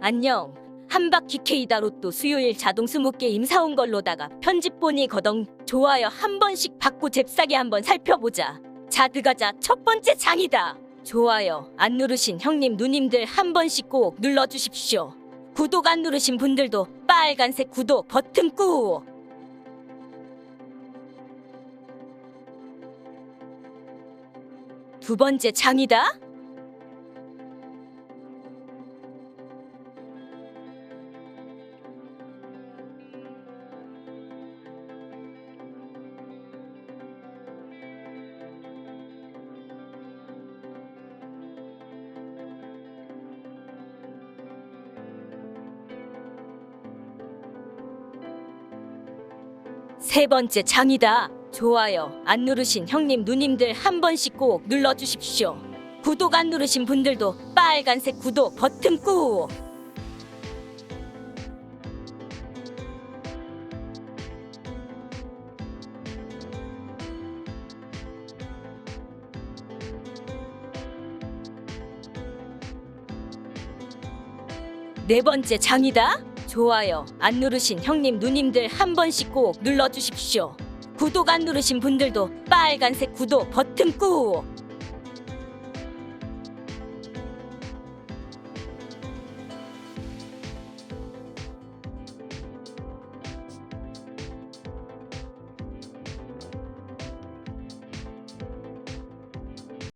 안녕. 한바퀴 K다 로또 수요일 자동 스무 게임 사온 걸로다가 편집본이 거덩 좋아요 한 번씩 받고 잽싸게 한번 살펴보자. 자 들어가자 첫 번째 장이다. 좋아요 안 누르신 형님 누님들 한 번씩 꼭 눌러주십시오. 구독 안 누르신 분들도 빨간색 구독 버튼 꾹. 두 번째 장이다. 세 번째 장이다. 좋아요 안 누르신 형님 누님들 한 번씩 꼭 눌러주십시오. 구독 안 누르신 분들도 빨간색 구독 버튼 꾹. 네 번째 장이다. 좋아요 안 누르신 형님 누님들 한 번씩 꼭 눌러주십시오. 구독 안 누르신 분들도 빨간색 구독 버튼 꾹.